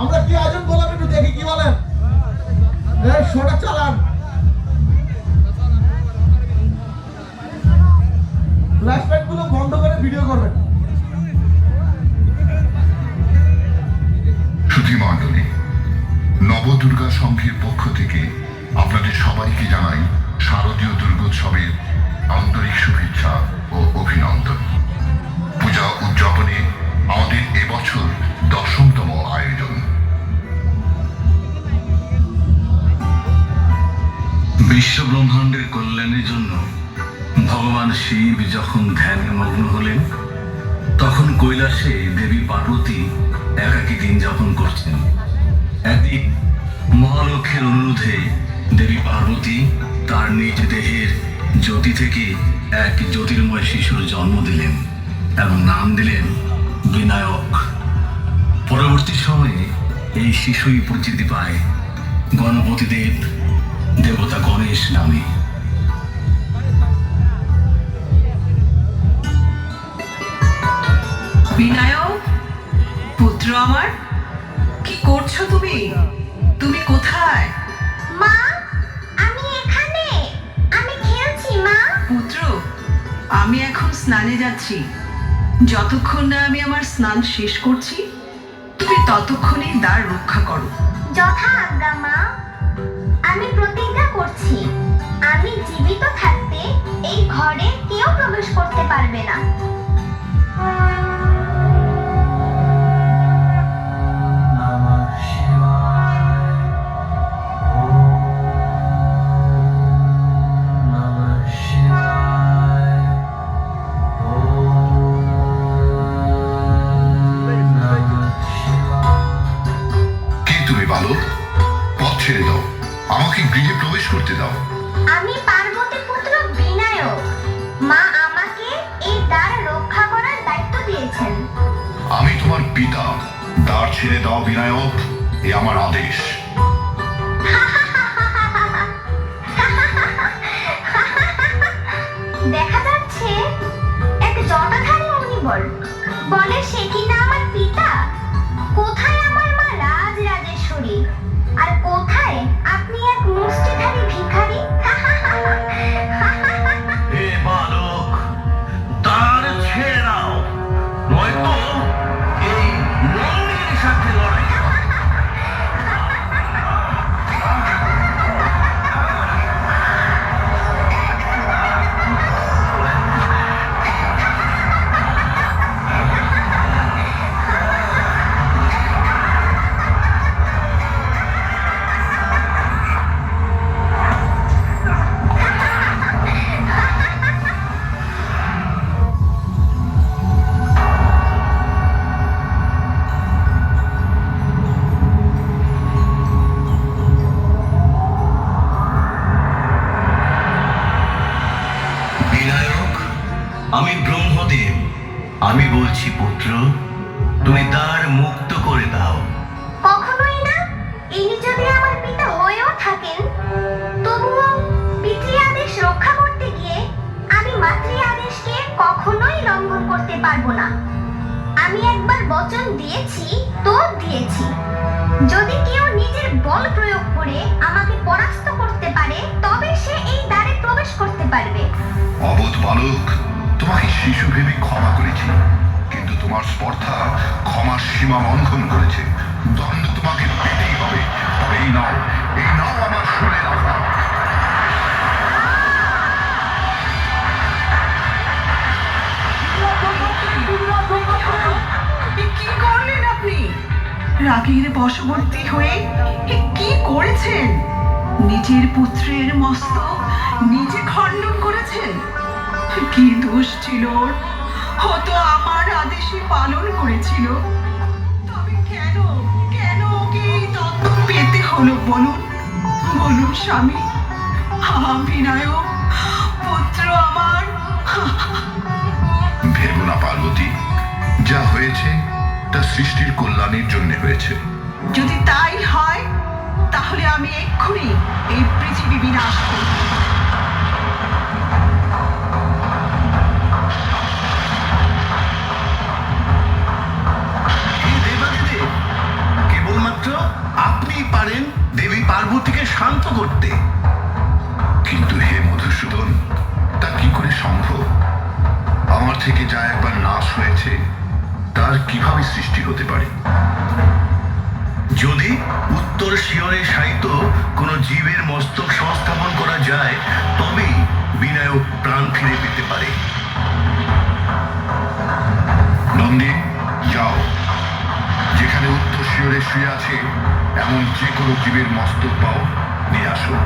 আমরা কি আয়োজন করলাম একটু দেখি, কি বলেন? শোটা চালান। ফ্ল্যাশগুলো বন্ধ করে ভিডিও করবেন। নবদুর্গা সংঘের পক্ষ থেকে আপনাদের সবাইকে জানাই শারদীয় দুর্গোৎসবের আন্তরিক শুভেচ্ছা ও ব্রহ্মাণ্ডের কল্যাণের জন্য ভগবান শিব যখন ধ্যানে মগ্ন হলেন, তখন কৈলাসে দেবী পার্বতী একাকী দিন যাপন করছেন। একদিন মহালক্ষের অনুরোধে দেবী পার্বতী তার নিজ দেহের জ্যোতি থেকে এক জ্যোতির্ময় শিশুর জন্ম দিলেন এবং নাম দিলেন বিনায়ক। পরবর্তী সময়ে এই শিশুই পরিচিতি পায় গণপতি দেব দেবতা গণেশ নামে। বিনায়ক পুত্র আমার কি করছ তুমি? তুমি কোথায়? মা আমি এখানে। আমি খেলছি মা। পুত্র আমি এখন স্নানে যাচ্ছি। যতক্ষণ না আমি আমার স্নান শেষ করছি তুমি ততক্ষণই দ্বার রক্ষা করো। যথা আজ্ঞা মা। আমি প্রতিজ্ঞা করছি, আমি জীবিত থাকতে এই ঘরে কেউ প্রবেশ করতে পারবে না। তুমি বালক? ছেড়ে দাও। আমাকে গৃহে প্রবেশ করতে দাও। আমি পার্বতী পুত্র বিনায়ক। মা আমাকে এই দ্বার রক্ষা করার দায়িত্ব দিয়েছেন। আমি তোমার পিতা দ্বার ছেড়ে দাও বিনায়ক এ আমার আদেশ। দেখা যাচ্ছে এক জটাধারী অনিবল বলে সে কিনা আমার আমি ব্রহ্মদেব। আমি বলছি পুত্র তুমি দ্বার মুক্ত করে দাও। কখনোই না। ইনি যদি আমার পিতা হয়েও থাকেন তবুও পিতৃ আদেশ রক্ষা করতে গিয়ে আমি মাতৃ আদেশকে কখনোই লঙ্ঘন করতে পারব না। আমি একবার বচন দিয়েছি তো দিয়েছি। যদি কেউ নিজের বল প্রয়োগ করে আমাকে পরাস্ত করতে পারে তবে সে এই দ্বারে প্রবেশ করতে পারবে। অবোধ বালক তোমাকে শিশু ভেবে ক্ষমা করেছি। কিন্তু তোমার স্পর্ধা ক্ষমার সীমা লঙ্ঘন করেছে। দণ্ড তোমাকে পেতেই হবে। তবে এই নাও এই নাও আমার শুনে রাখা রাগের বশবর্তী হয়ে কি করেছেন? নিজের পুত্রের মস্ত নিজে খণ্ডন করেছেন? কি দোষ ছিল ওর? ও তো আমার আদেশে পালন করেছিল। তবে কেন কেন ওকে এই দণ্ড পেতে হলো বলুন? বলুন স্বামী। হা বিনায়ক পুত্র আমার। ভেবো না পার্বতী। যা হয়েছে তা সৃষ্টির কল্যাণের জন্য হয়েছে। যদি তাই হয় তাহলে আমি এক্ষুনি এই পৃথিবী বিনাশ করব। যা একবার নাশ হয়েছে, তার কীভাবে সৃষ্টি হতে পারে? যদি উত্তর শিয়রে সাহিত্য কোনো জীবের মস্তক সংস্থাপন করা যায়, তবেই বিনায়ক প্রাণ ফিরে পেতে পারে। নন্দী, যাও। যেখানে উত্তর শিওরে শুয়ে আছে, এমন যে কোনো জীবের মস্তক পাও, নিয়ে আসো।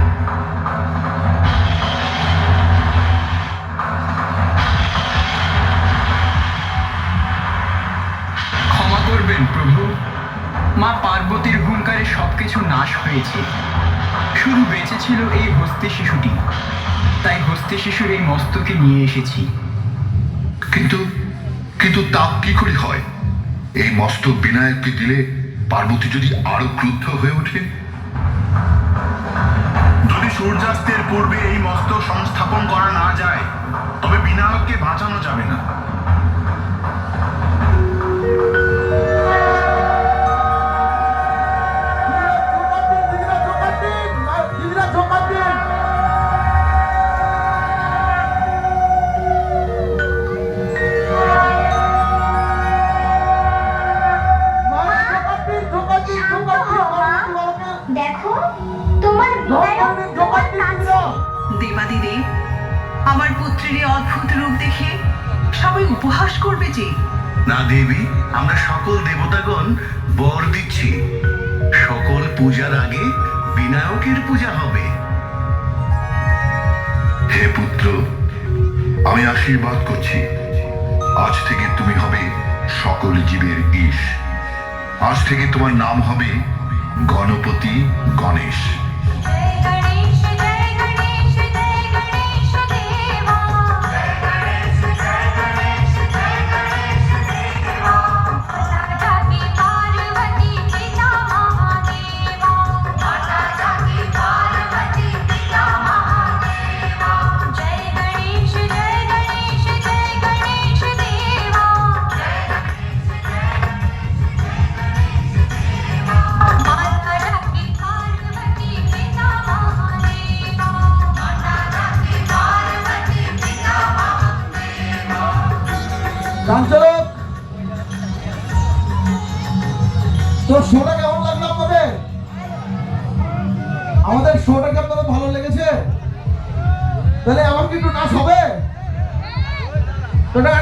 নাশ হয়েছে। শুধু বেঁচে ছিল এই হস্তি শিশুটি। তাই হস্তি শিশুর এই মস্তকে নিয়ে এসেছি। কিন্তু কিন্তু তা কি করে হয়? এই মস্তক বিনায়ককে দিলে পার্বতী যদি আরও ক্রুদ্ধ হয়ে ওঠে? যদি সূর্যাস্তের পূর্বে এই মস্তক সংস্থাপন করা না যায় তবে বিনায়ককে বাঁচানো যাবে না। পুত্রের এই অদ্ভুত রূপ দেখে সবাই উপহাস করবে যে, না দেবী, আমরা সকল দেবতাগণ বর দিচ্ছি। সকল পূজার আগে বিনায়কের পূজা হবে। হে পুত্র, আমি আশীর্বাদ করছি। আজ থেকে তুমি হবে সকল জীবের ঈশ। আজ থেকে তোমার নাম হবে গণপতি গণেশ। তোর শোটা কেমন লাগল আপনাদের? আমাদের শোটা কি আপনাদের ভালো লেগেছে? তাহলে আমার কি একটু নাচ হবে? তো এটা